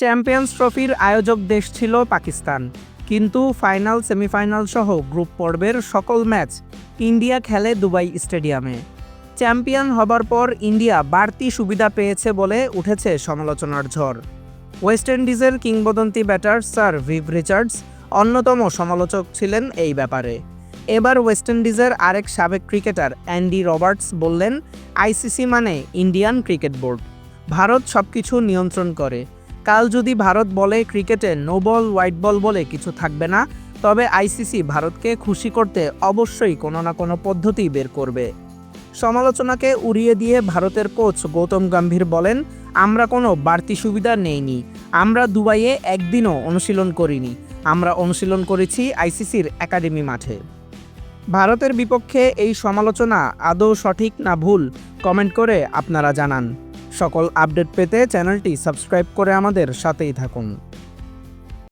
Champions ট্রফির আয়োজক দেশ ছিল পাকিস্তান। কিন্তু ফাইনাল, সেমিফাইনাল সহ গ্রুপ পর্বের সকল ম্যাচ ইন্ডিয়া খেলে দুবাই স্টেডিয়ামে। চ্যাম্পিয়ন হবার পর ইন্ডিয়া বাড়তি সুবিধা পেয়েছে বলে উঠেছে সমালোচনার ঝড়। ওয়েস্ট ইন্ডিজের কিংবদন্তি ব্যাটার স্যার ভিভ রিচার্ডস অন্যতম সমালোচক ছিলেন এই ব্যাপারে। এবার ওয়েস্ট ইন্ডিজের আরেক সাবেক ক্রিকেটার অ্যান্ডি রবার্টস বললেন, আইসিসি মানে ইন্ডিয়ান ক্রিকেট বোর্ড। ভারত সব কিছু নিয়ন্ত্রণ করে। কাল যদি ভারত বলে ক্রিকেটে নো বল, হোয়াইট বল বলে কিছু থাকবে না, তবে আইসিসি ভারতকে খুশি করতে অবশ্যই কোনো না কোনো পদ্ধতি বের করবে। সমালোচনাকে উড়িয়ে দিয়ে ভারতের কোচ গৌতম গম্ভীর বলেন, আমরা কোনো বাড়তি সুবিধা নেইনি। আমরা দুবাইয়ে একদিনও অনুশীলন করিনি। আমরা অনুশীলন করেছি আইসিসির একাডেমি মাঠে। ভারতের বিপক্ষে এই সমালোচনা আদৌ সঠিক না ভুল, কমেন্ট করে আপনারা জানান। সকল আপডেট পেতে চ্যানেলটি সাবস্ক্রাইব করে আমাদের সাথেই থাকুন।